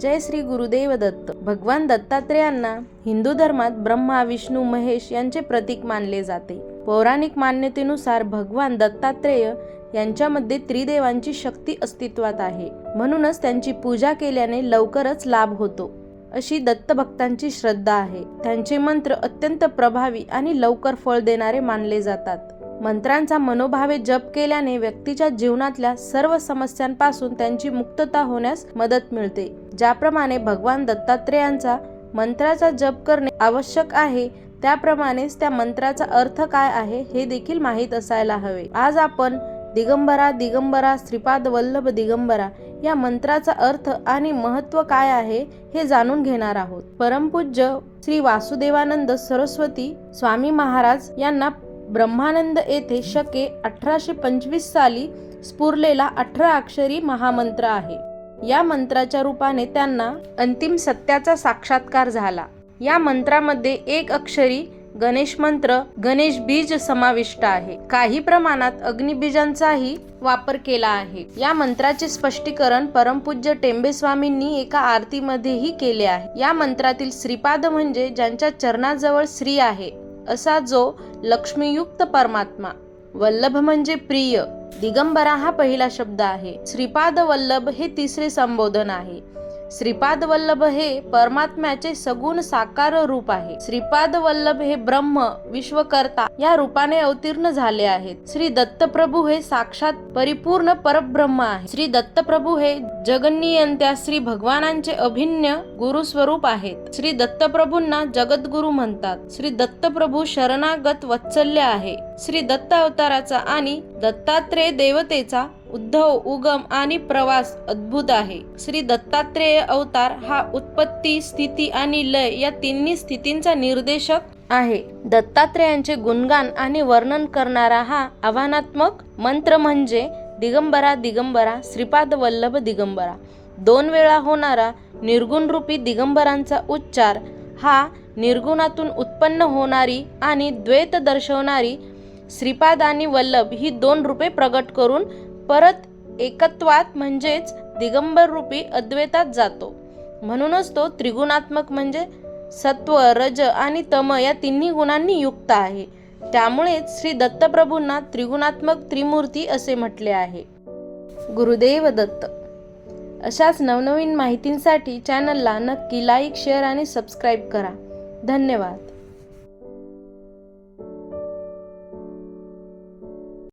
जय श्री गुरुदेव दत्त. भगवान दत्तात्रेयांना हिंदू धर्मात ब्रह्मा विष्णू महेश यांचे प्रतीक मानले जाते. पौराणिक मान्यतेनुसार भगवान दत्तात्रेय यांच्यामध्ये त्रिदेवांची शक्ती अस्तित्वात आहे. म्हणूनच त्यांची पूजा केल्याने लवकरच लाभ होतो. अशी दत्तभक्तांची श्रद्धा आहे. त्यांचे मंत्र अत्यंत प्रभावी आणि लवकर फळ देणारे मानले जातात. मंत्रांचा मनोभावे जप केल्याने व्यक्तीच्या जीवनातल्या सर्व समस्यांपासून त्यांची मुक्तता होण्यास मदत मिळते. ज्याप्रमाणे भगवान दत्तात्रेयांचा मंत्राचा जप करणे आवश्यक आहे त्याप्रमाणेच त्या मंत्राचा अर्थ काय आहे हे देखील माहीत असायला हवे. आज आपण दिगंबरा दिगंबरा श्रीपाद वल्लभ दिगंबरा या मंत्राचा अर्थ आणि महत्त्व काय आहे हे जाणून घेणार आहोत. परमपूज्य श्री वासुदेवानंद सरस्वती स्वामी महाराज यांना ब्रह्मानंद येथे शके अठराशे पंचवीस साली स्फुरलेला अठरा अक्षरी महामंत्र आहे. या मंत्राच्या रूपाने त्यांना अंतिम सत्याचा साक्षात्कार झाला. या मंत्रामध्ये एक अक्षरी गणेश मंत्र गणेश बीज समाविष्ट आहे. काही प्रमाणात अग्निबीजांचाही वापर केला आहे. या मंत्राचे स्पष्टीकरण परमपूज्य टेंबे स्वामींनी एका आरतीमध्येही केले आहे. या मंत्रातील श्रीपाद म्हणजे ज्यांच्या चरणाजवळ श्री आहे असा जो लक्ष्मीयुक्त परमात्मा वल्लभ म्हणजे प्रिय दिगंबरा हा पहिला शब्द आहे. श्रीपाद वल्लभ हे तिसरे संबोधन आहे. श्रीपाद वल्लभ हे परमात्म्याचे सगुण साकार रूप आहे. श्रीपाद वल्लभ हे ब्रह्म विश्वकर्ता या रूपाने अवतीर्ण झाले आहेत. श्री दत्तप्रभू हे साक्षात परिपूर्ण परब्रह्म आहे श्री दत्तप्रभू हे जगनियंत्या श्री भगवानांचे अभिन्न गुरु स्वरूप आहेत. श्री दत्तप्रभूंना जगद्गुरु म्हणतात. श्री दत्तप्रभू शरणागत वत्सल्य आहे. श्री दत्त अवताराचा आणि दत्तात्रेय देवतेचा उद्धव उगम आणि प्रवास अद्भुत आहे. श्री दत्तात्रेय अवतार हा उत्पत्ती स्थिती आणि लय या तिन्ही स्थितींचा निर्देशक आहे. दत्तात्रेयांचे गुणगान आणि वर्णन करणारा हा आव्हानात्मक मंत्र म्हणजे दिगंबरा दिगंबरा श्रीपाद वल्लभ दिगंबरा. दोन वेळा होणारा निर्गुण रूपी दिगंबरांचा उच्चार हा निर्गुणातून उत्पन्न होणारी आणि द्वैत दर्शवणारी श्रीपाद आणि वल्लभ ही दोन रूपे प्रगट करून परत एकत्वात म्हणजेच दिगंबर रूपी अद्वैतात जातो. म्हणूनच तो त्रिगुणात्मक म्हणजे सत्व रज आणि तम या तिन्ही गुणांनी युक्त आहे. त्यामुळेच श्री दत्तप्रभूंना त्रिगुणात्मक त्रिमूर्ती असे म्हटले आहे. गुरुदेव दत्त. अशाच नवनवीन माहितींसाठी चॅनलला नक्की लाईक शेअर आणि सबस्क्राईब करा. धन्यवाद.